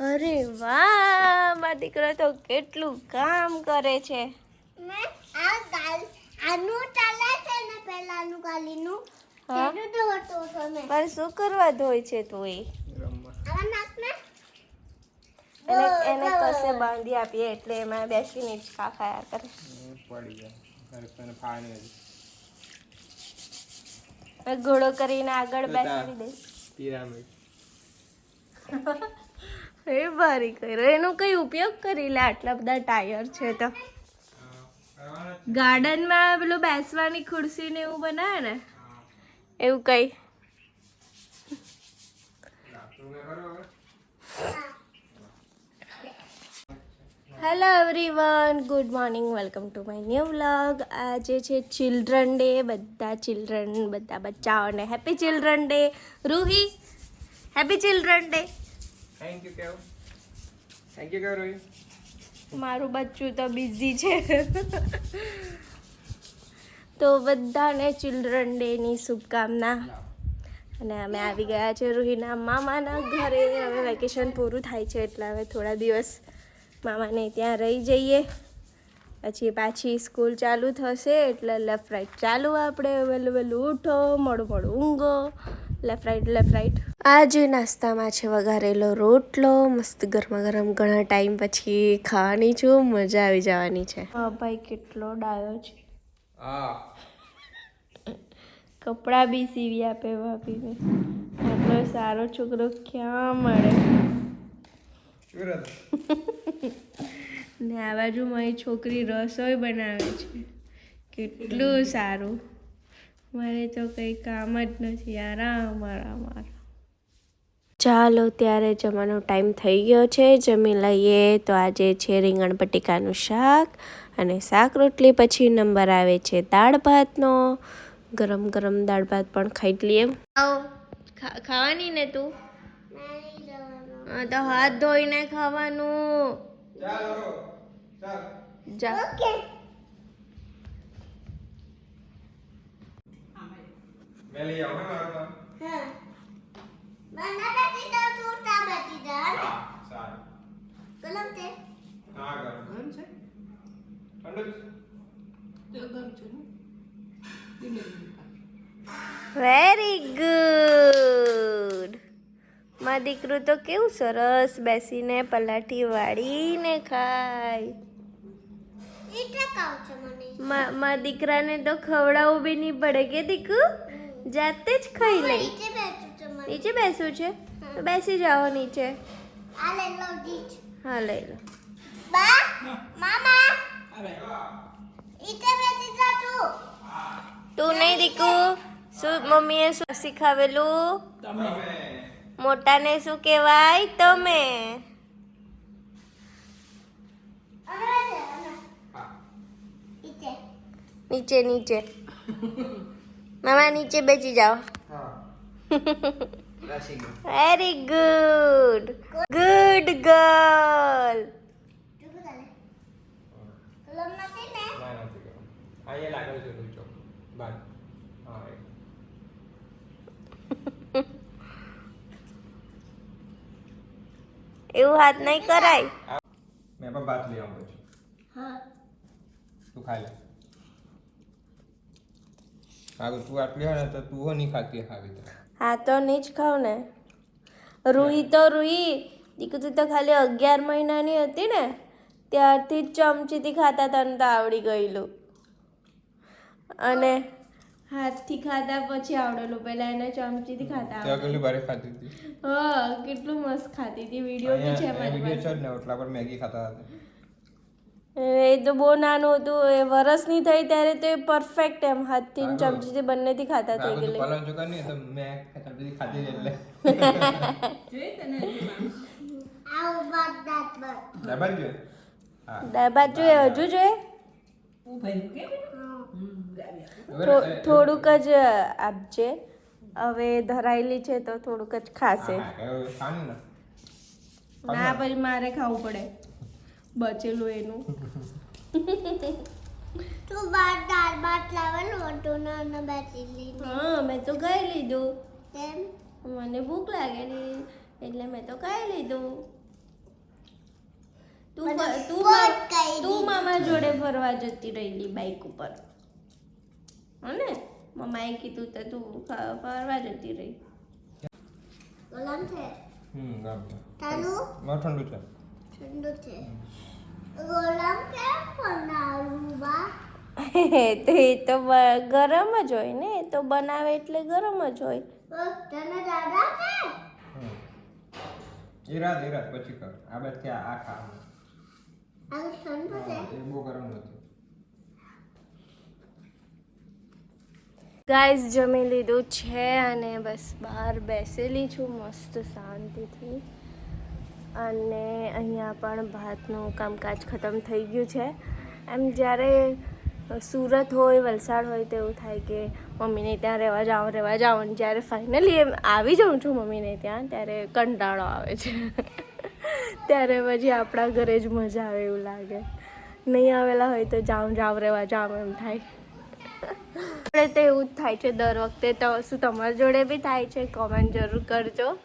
અરે વાહ મારો દીકરો તો કેટલું કામ કરે છે. મેં આ ગાલ આનું ચાલે છે ને પહેલાનું ગાલીનું? તેનું તો હતો તમે પણ શું કરવા ધોય છે તું એ? એને એને કશે બાંધી આપીએ એટલે એમાં બેસીને જ ખા ખાયા કરે. ઘોડો કરીને આગળ બેસાડી દે પિરામિડ એ ભારી કર્યો. એનો કઈ ઉપયોગ કરી લે આટલા બધા ટાયર છે તો? ગાર્ડનમાં પેલું બેસવાની ખુરશી ને એવું બનાવે ને? એવું કઈ? Hello everyone good morning welcome to my new vlog આજે છે ચિલ્ડ્રન ડે બધા ચિલ્ડ્રન બધા બચ્ચાઓને happy children day Ruhi happy children day thank you કેવ થેન્ક યુ કેવ રોહિત મારું બચ્ચું તો બિઝી છે. તો બધાને ચિલ્ડ્રન ડેની શુભકામના. અને અમે આવી ગયા છે રૂહીના મામાના ઘરે. હવે વેકેશન પૂરું થાય છે, એટલે હવે થોડા દિવસ મામાને ત્યાં રહી જઈએ. પછી પાછી સ્કૂલ ચાલુ થશે, એટલે લેફ્ટ રાઈટ ચાલુ આપણે, વહેલું વહેલું ઉઠો, મોડું મોડું ઊંઘો. લેફ્ટ રાઈટ લેફ્ટ રાઈટ આજે નાસ્તામાં છે વઘારેલો રોટલો. મસ્ત ગરમા ગરમ ઘણા ટાઈમ પછી ખાવાની છું. મજા આવી જવાની છે. હા ભાઈ કેટલો ડાયો છે. કપડાં બી સીવી આપે ભાભીને. આટલો સારો છોકરો ક્યાં મળે? ને આ બાજુ મારી છોકરી રસોઈ બનાવે છે. કેટલું સારું. મારે તો કંઈ કામ જ નથી આરામ આરામ આરામ ચાલો ત્યારે જમવાનો ટાઈમ થઈ ગયો છે. જમી લઈએ. તો આજે છે રીંગણ બટેકાનું શાક અને શાક રોટલી. પછી નંબર આવે છે દાળ ભાતનો. ગરમ ગરમ દાળ ભાત પણ ખાઈ જ લઈએ. ખાવાની ને તું? નહીં જવાનું હા તો હાથ ધોઈને ખાવાનું. ચાલો ચાલ જા ઓકે મેં લઈ આવું હે મારું કામ હા મને બેસી જાવ તું તા બેસી જા ને હા કલમ તે ગરમ છે ઠંડુ છે? વેરી ગુડમાં દીકરું તો કેવું સરસ બેસીને પલાઠી વાળીને ખાય. મા મા દીકરાને તો ખવડાવવું બી નહીં પડે કે દીકુ જાતે જ ખાઈ લે. નીચે બેસવું છે તો બેસી જાઓ નીચે. આ લે લો દીચ હા લઈ લો. બા મામા. નીચે બેસી જા તું. તું નહીં દીકુ. શું મમ્મીએ શું શીખાવેલું? મોટાને શું કહેવાય? તમે. નીચે નીચે. મામા નીચે બેસી જાઓ. Very good good girl. એવું હાથ નહીં કરાય. મેં પણ ભાત લઈ આવું છું હા. તું ખાઈ લે. આગળ તું આટલી હોય ને તો તું હો નહીં ખાતી ખાવી તો. હા તો નહીં જ ખાવ ને. રૂહી તો રૂહી દીકુ તું ખાલી અગિયાર મહિનાની હતી ને ત્યારથી જ ચમચીથી ખાતા તને તો આવડી ગયેલું. અને હાથથી ખાતા પછી આવડેલું. પહેલા એને ચમચીથી ખાતા આવડેલું. બારે ખાતી હતી? હા કેટલું મસ્ત ખાતી હતી. વીડિયો બી છે મારી પાસે. વીડિયો છે ને એટલા પર મેગી ખાતા હતા. એ તો બહુ નાનું હતું એ વરસની થઈ ત્યારે તો એ પરફેક્ટ એમ હાથથી ચમચીથી બંનેથી ખાતા થઈ ગયેલી. પાલન ચોકા નહીં તો મેં ચમચી ખાતી જ એટલે. આવ બાદ દાત બાદ ડબલ જો હા. દાળ હજુ જોઈએ થોડુંક જ આપજે. હવે ધરાયેલી છે તો થોડુંક જ ખાશે. ના પછી મારે ખાવું પડે. બચેલું એનું. તું બાર દાળ ભાત લાવવાનું હતું ને અને બેસી લીધું હા મેં તો ખાઈ લીધું. કેમ? મને ભૂખ લાગેલી એટલે મેં તો ખાઈ લીધું. તું તું તું મામા જોડે ફરવા જતી રહેલી બાઇક ઉપર. હને? મમ્માએ કીધું તો તું ફરવા જતી રહી. ગરમ છે? હમ ગરમ છે. તારું? ઠંડુ છે. ઠંડુ છે. કેમ બનાવું બા? તો એ તો ગરમ જ હોય ને એ તો બનાવે એટલે ગરમ જ હોય. તને દાદા છે? ઈરાદ રાત પછી કર. આ બાદ ત્યાં આ ખા. આ ઠંડુ છે. એ બહુ ગરમ નથી. ગાઈસ જમી લીધું છે અને બસ બહાર બેસેલી છું મસ્ત શાંતિથી. અને અહીંયા પણ ભાતનું કામકાજ ખતમ થઈ ગયું છે. એમ જ્યારે સુરત હોય, વલસાડ હોય તો એવું થાય કે મમ્મીને ત્યાં રહેવા જાઓ રહેવા જાઓ અને જ્યારે ફાઇનલી એમ આવી જાઉં છું મમ્મીને ત્યાં, ત્યારે કંટાળો આવે છે. ત્યારે પછી આપણા ઘરે જ મજા આવે એવું લાગે. નહીં આવેલા હોય તો જાઉં જાઉં, રહેવા જાઉં એમ થાય. આપણે તો એવું જ થાય છે, દર વખતે તો શું તમારી જોડે બી થાય છે? કોમેન્ટ જરૂર કરજો.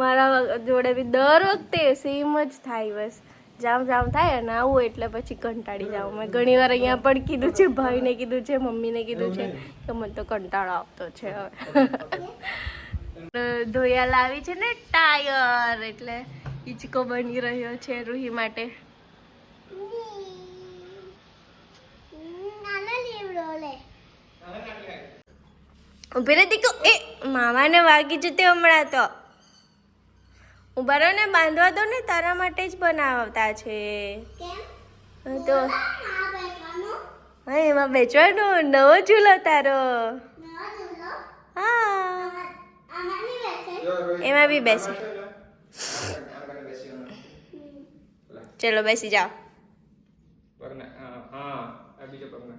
મારા જોડે બી દર વખતે સેમ જ થાય બસ. જામ જામ થાય અને આવું એટલે પછી કંટાળી જાઉં. મેં ઘણી વાર અહીંયા પણ કીધું છે ભાઈને કીધું છે મમ્મીને કીધું છે કે મને તો કંટાળો આવતો છે હવે. ધોયા લાવી છે ને ટાયર એટલે ઈચકો બની રહ્યો છે રૂહી માટે. ઊભી રહી કે એ મામાને વાગી જતી હમણાં તો. ઊભા રહો બાંધવા દો ને તારા માટે જ બનાવતા છે. હા તો હા એમાં બેચવાનો નવો ચૂલો તારો. હા. આમાં નહીં બેસે? એમાં બી બેસે. ચલો બેસી જાઓ પગના હા હા આ બીજો પગના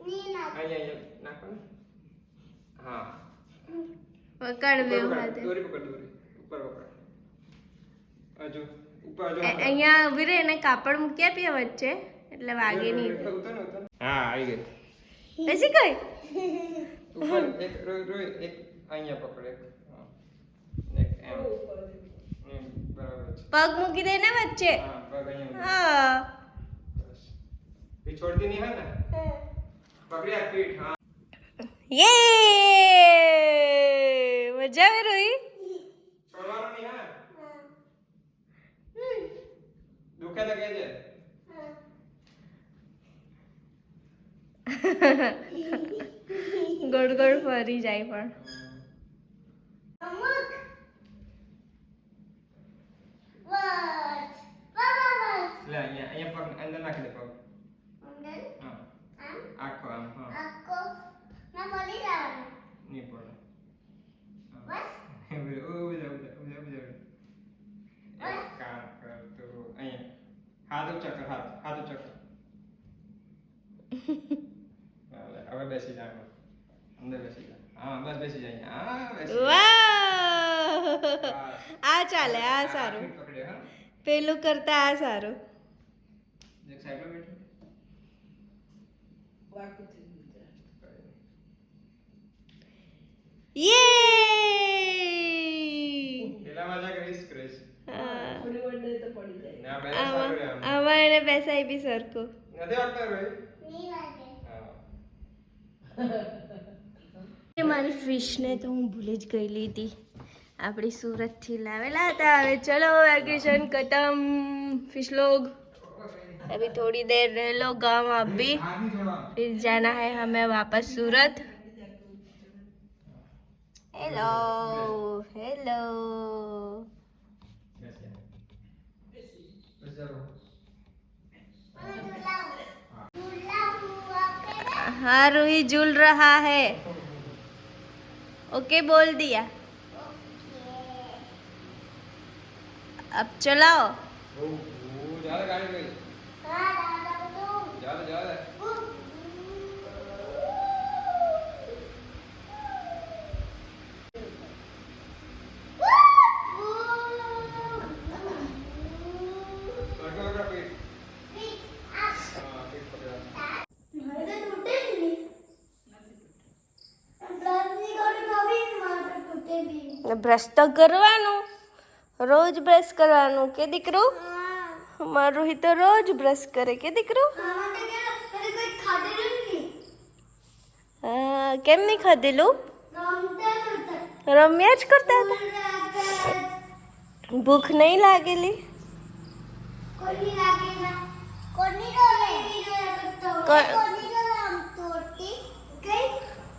ની ના અહીંયા અહીંયા નાખો ને હા પકડ બે ઉપર હાથે પકડ, દોરી પકડ દોરી ઉપર પકડ હજુ ઉપર હજુ અ- અહીંયા ઊભી રહે એને કાપડ મૂકી આપીએ વચ્ચે એટલે વાગે નહીં ઉતર ને ઉતર હા આવી ગઈ બેસી ગઈ ઉપર એક રોય રોય એક અહીંયા પકડ એક હા. એક એમ હમ, બરાબર છે પગ મૂકી દે ને વચ્ચે હા પગ અહીંયા હા બસ એ છોડતી નહીં હોય ને પકડી આ પીઠ હા યે મજા આવે રોહી છોડવાનું નહીં હા દુખે તો કહેજે ગોળ ગોળ ફરી જાય પણ અમુક બસ બસ લે અહીંયા અહીંયા પગ અંદર નાખી દે પગ અંદર હા આમ આખો આમ હા આખો ના બોલી જવાનું નહીં પડે બસ ઊભી રહે, ઊભી રહે, ઊભી રહે, ઊભી રહે, ઊભી રહે. એક કામ કર તું અહીંયા હાથ હાથ હાથ ઊંચા કર હાલે, હવે બેસી જાય અંદર બેસી જાય હા બસ બેસી જાય હા બેસી. વાહ આ ચાલે આ સારું હા પેલું કરતા આ સારું એક સાઈડમાં બેઠો યે પેલા મજા કરીશ ક્રેશ આમ. આમાં આમાં એને બેસાય બી સરખું નથી વાગતા ભાઈ ની વાગે હા એ મારી ફિશને તો હું ભૂલી જ ગયેલી હતી આપણી સુરતથી લાવેલા હતા હવે ચલો વેકેશન ખતમ फिश लोग अभी थोड़ी देर रह लो गाँव आप भी હાથ નહીં છોડવાનું. फिर जाना है हमें वापस सूरत हेलो हेलो हाँ रूही झूल रहा है। ओके बोल दिया। अब चलाओ। जा रहा गाड़ी में हाँ, जा रहा जा रहा બ્રશ તો કરવાનું રોજ બ્રશ કરવાનું કે દીકરું? મારું તો રોજ બ્રશ કરે કે દીકરું? કેમ નહીં ખાધેલું? રમ્યા જ કરતા હતા? ભૂખ નહીં લાગેલી?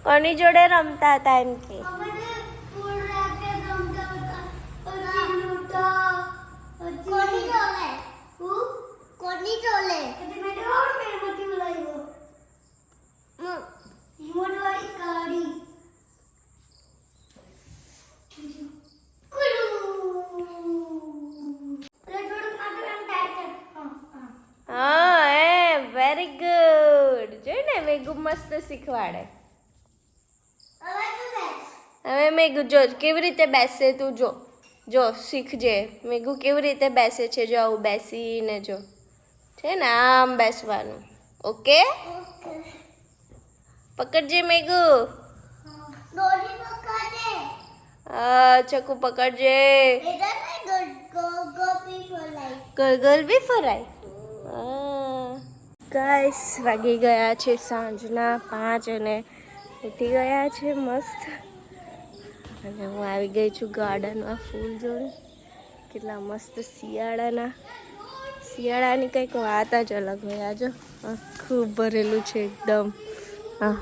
કોની જોડે? રમતા હતા? એમ કે? કોની જોડે કોની જોડે હા એ વેરી ગુડ જોઈ ને મેગુ મસ્ત શીખવાડે હવે મેગુ જો કેવી રીતે બેસે તું જો જો શીખજે. મેઘું કેવી રીતે બેસે છે? જો આવું બેસીને જો. છે ને? આમ બેસવાનું. ઓકે? પકડજે મેઘું. ચકુ પકડજે. ગલગલ બી ફરાય ગાઈસ વાગી ગયા છે સાંજના પાંચ અને ઉઠી ગયા છે મસ્ત. અને હું આવી ગઈ છું ગાર્ડનમાં ફૂલ જોડે. કેટલા મસ્ત શિયાળાના. શિયાળાની કંઈક વાત જ અલગ હોય. આજો આખું ભરેલું છે એકદમ. હા.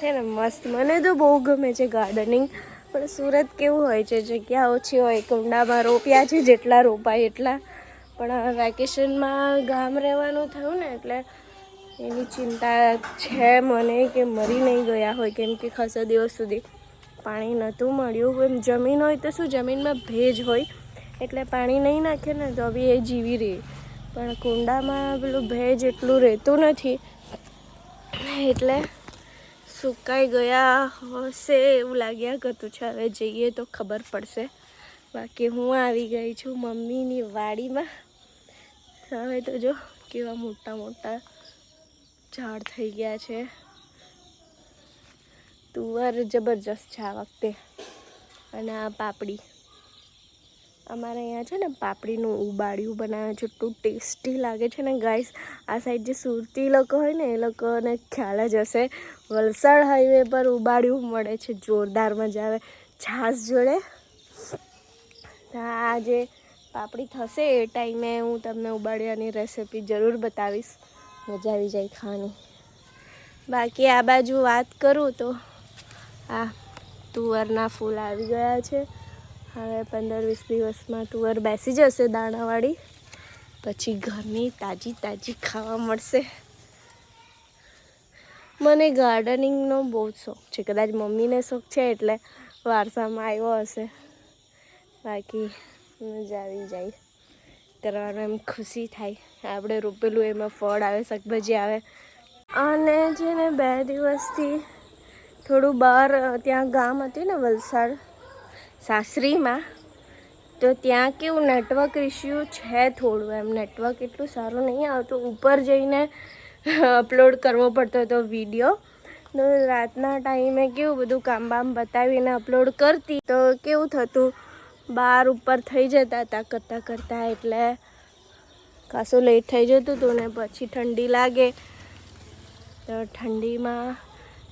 છે ને મસ્ત. મને તો બહુ ગમે છે ગાર્ડનિંગ. પણ સુરત કેવું હોય છે, જગ્યા ઓછી હોય, કુંડામાં રોપ્યા છે, જેટલા રોપાય એટલા. પણ વેકેશનમાં ગામ રહેવાનું થયું ને એટલે એની ચિંતા છે મને કે મરી નહીં ગયા હોય, કેમ કે ખાસા દિવસ સુધી પાણી નહોતું મળ્યું. એમ જમીન હોય તો શું, જમીનમાં ભેજ હોય, એટલે પાણી નહીં નાખે ને તો બી એ જીવી રહે. પણ કુંડામાં પેલું ભેજ એટલું રહેતું નથી, એટલે સુકાઈ ગયા હશે એવું લાગ્યા કરતું છે. હવે જઈએ તો ખબર પડશે. બાકી હું આવી ગઈ છું મમ્મીની વાડીમાં. હવે તો જો કેવા મોટા મોટા ઝાડ થઈ ગયા છે. તુવર જબરજસ્ત છે આ વખતે. અને આ પાપડી. અમારે અહીંયા છે ને પાપડીનું ઉબાડિયું બનાવે છે. એટલું ટેસ્ટી લાગે છે ને ગાઈસ. આ સાઈડ જે સુરતી લોકો હોય ને, એ લોકોને ખ્યાલ જ હશે. વલસાડ હાઈવે પર ઉબાડિયું મળે છે. જોરદાર મજા આવે. છાશ જોડે. આ જે પાપડી થશે એ ટાઈમે હું તમને ઉબાડિયાની રેસિપી જરૂર બતાવીશ. મજા આવી જાય ખાવાની. બાકી આ બાજુ વાત કરું તો આ તુવરના ફૂલ આવી ગયા છે. હવે પંદર વીસ દિવસમાં તુવર બેસી જશે દાણાવાળી પછી ઘરની તાજી તાજી ખાવા મળશે. મને ગાર્ડનિંગનો બહુ જ શોખ છે. કદાચ મમ્મીને શોખ છે એટલે વારસામાં આવ્યો હશે. બાકી મજા આવી જાય. કરવાનું એમ ખુશી થાય. આપણે રોપેલું એમાં ફળ આવે, શાકભાજી આવે. અને છે ને બે દિવસથી થોડું બહાર, ત્યાં ગામ હતું ને વલસાડ સાસરીમાં, તો ત્યાં કેવું નેટવર્ક ઇસ્યુ છે થોડું. એમ નેટવર્ક એટલું સારું નહીં આવતું. ઉપર જઈને અપલોડ કરવો પડતો હતો વીડિયો તો રાતના ટાઈમે કેવું બધું કામ બામ બતાવીને અપલોડ કરતી. તો કેવું થતું? બાર ઉપર થઈ જતા હતા કરતાં કરતાં, એટલે ખાસું લેટ થઈ જતું હતું ને પછી ઠંડી લાગે. તો ઠંડીમાં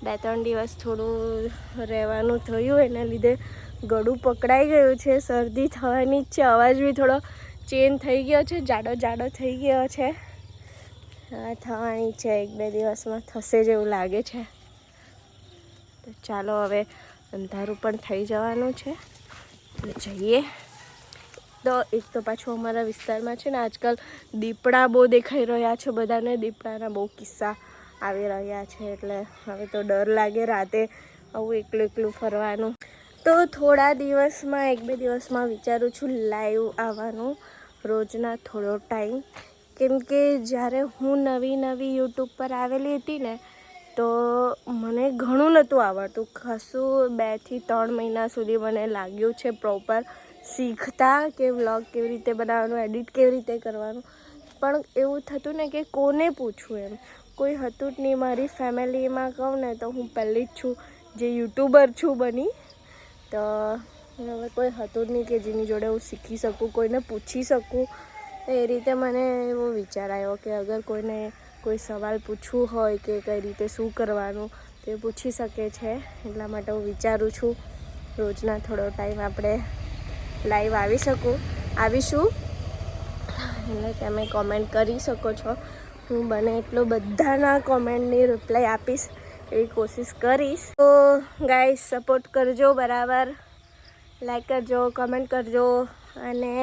બે ત્રણ દિવસ થોડું રહેવાનું થયું, એના લીધે ગળું પકડાઈ ગયું છે, શરદી થવાની જ છે, અવાજ બી થોડો ચેન્જ થઈ ગયો છે, જાડો જાડો થઈ ગયો છે. થવાની છે, એક બે દિવસમાં થશે જેવું લાગે છે. તો ચાલો હવે અંધારું પણ થઈ જવાનું છે. જઈએ. તો એક તો પાછું અમારા વિસ્તારમાં છે ને આજકાલ દીપડા બહુ દેખાઈ રહ્યા છે બધાને. દીપડાના બહુ કિસ્સા આવી રહ્યા છે એટલે હવે તો ડર લાગે રાતે આવું એકલું એકલું ફરવાનું. તો થોડા દિવસમાં, એક બે દિવસમાં વિચારું છું લાઈવ આવવાનું રોજના થોડો ટાઈમ. કેમ કે જ્યારે હું નવી નવી યુટ્યુબ પર આવેલી હતી ને તો મને ઘણું નહોતું આવડતું. ખાસું બેથી ત્રણ મહિના સુધી મને લાગ્યું છે પ્રોપર શીખતા કે વ્લોગ કેવી રીતે બનાવવાનું એડિટ કેવી રીતે કરવાનું. પણ એવું થતું ને કે કોને પૂછવું એમ? કોઈ હતું જ નહીં. મારી ફેમિલીમાં કહું ને તો હું પહેલી જ છું, જે યુટ્યુબર છું બની. તો હવે કોઈ હતું જ નહીં કે જેની જોડે હું શીખી શકું, કોઈને પૂછી શકું. એ રીતે મને એવો વિચાર આવ્યો કે અગર કોઈને કોઈ સવાલ પૂછવું હોય કે કઈ રીતે શું કરવાનું તે પૂછી શકે છે, એટલા માટે હું વિચારું છું. રોજના થોડો ટાઈમ આપણે લાઈવ આવી શકું, આવીશું. એટલે તમે કોમેન્ટ કરી શકો છો. હું બને એટલો બધાના કોમેન્ટની રિપ્લાય આપીશ એવી કોશિશ કરીશ. તો ગાઈસ સપોર્ટ કરજો બરાબર. લાઈક કરજો કમેન્ટ કરજો અને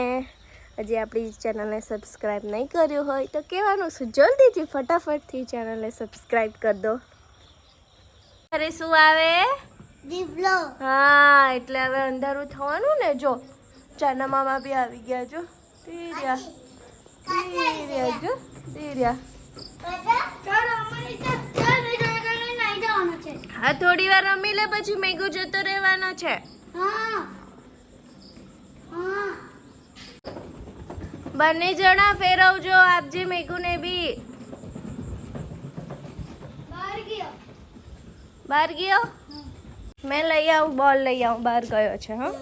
હજી આપણી ચેનલને સબસ્ક્રાઈબ નહીં કર્યું હોય તો કહેવાનું છું જલ્દીથી ફટાફટથી ચેનલને સબસ્ક્રાઈબ કરી દો. અરે શું આવે? દીપલો. હા એટલે હવે અંધારું થવાનું ને જો. ચાના મામા બી આવી ગયા જો. તે રહ્યા જો છે. હા થોડી વાર રમી લે પછી મેઘુ જતો રહેવાનો છે. હા. હા. બંને જણા ફેરવજો આપજે મેઘુને બી. બહાર ગયો. બહાર ગયો? મેં લઈ આવું બોલ લઈ આવું બહાર ગયો છે હા?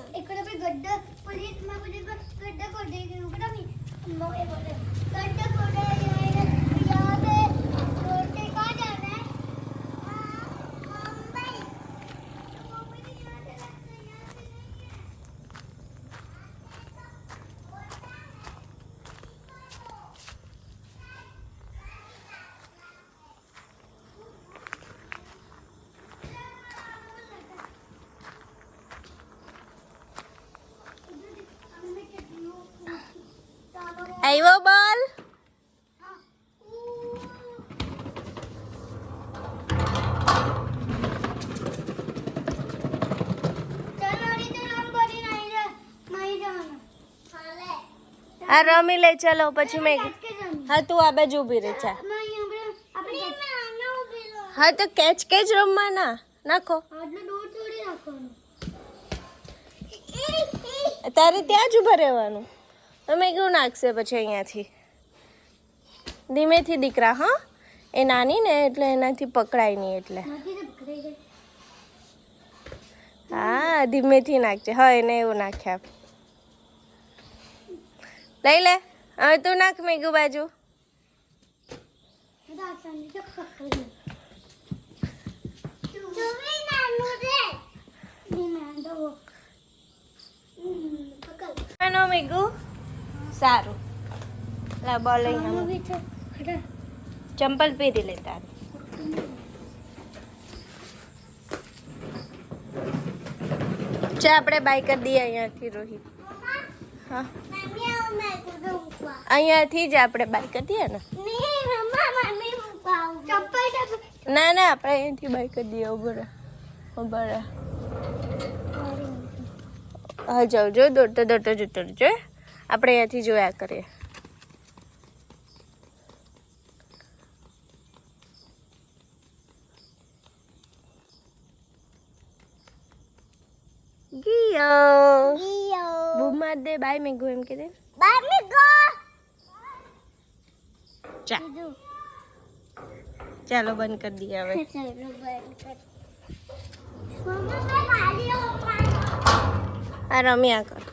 આવ્યો બોલ. આ રમી લે, ચલો પછી મેં હા, તું આ બાજુ ઊભી રહે ચા હા, તો કેચ કેચ રમવાના? નાખો. તારે ત્યાં જ ઊભા રહેવાનું. તમે કેવું નાખશે પછી અહીંયાથી. ધીમેથી દીકરા હા? એ નાની ને એટલે એનાથી પકડાય નહીં એટલે. હા ધીમેથી નાખજે. હા એને એવું નાખ્યા લઈ લે. હવે તું નાખ મેઘુ બાજુ. મેઘુ સારું. લા બોલ ચંપલ પહેરી લે તારે. ચા આપણે બાય કરી દઈએ અહીંયાથી રોહિત હા. અહીંયાથી જ આપણે બાય કરી દઈએ ને. ના ના આપણે અહીંયાથી બાય કરી દઈએ ઉભરા ઉભરા હા જાઓ જો દોડતો દોડતો જતો હે. આપણે અહીંયાથી જોયા કરીએ. ગિયો. બૂમ માર દે બાય મેઘુ એમ કે દે ચા. ચાલો બંધ કરી દઈએ હવે. આ રમ્યા કર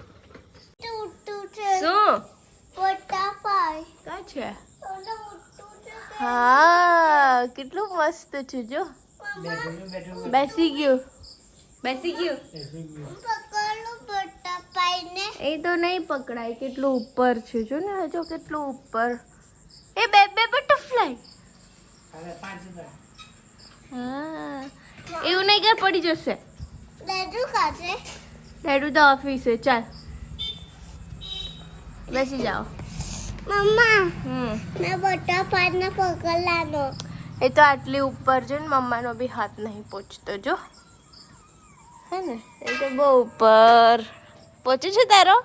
શું કા છે હા કેટલું મસ્ત છે જો. બેસી ગયું. બેસી ગયું? એ તો નહીં પકડાય કેટલું ઉપર છે જો ને હજુ કેટલું ઉપર. એ બે બે બટરફ્લાય. હા એવું નહીં કે પડી જશે. ડેડુ તો ઓફિસે ચાલ. બેસી જાઓ. મમ્મા હમ. મેં બટા પગલાનો. એ તો આટલી ઉપર છે ને મમ્માનો બી હાથ નહીં પહોંચતો જો. હે ને? એ તો બહુ ઉપર. પહોંચે છે તારો?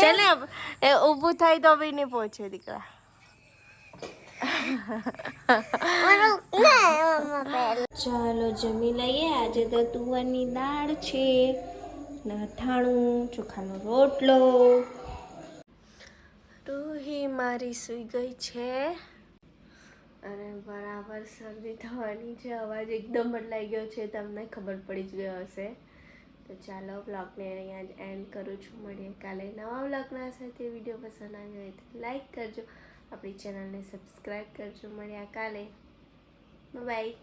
ચાલે એ ઊભું થાય તો બી નહીં પહોંચે દીકરા. ચાલો જમી લઈએ. આજે તો તુવરની દાળ છે. અથાણું ચોખાનો રોટલો. રૂહી મારી સૂઈ ગઈ છે. અને બરાબર શરદી થવાની છે. અવાજ એકદમ બદલાઈ ગયો છે. તમને ખબર પડી જ ગયો હશે. તો ચાલો બ્લોગને અહીંયા જ એન્ડ કરું છું. મળીએ કાલે નવા બ્લોગના સાથે. વીડિયો પસંદ આવ્યો હોય તો લાઈક કરજો. આપણી ચેનલને સબસ્ક્રાઈબ કરજો. મળ્યા કાલે. બાય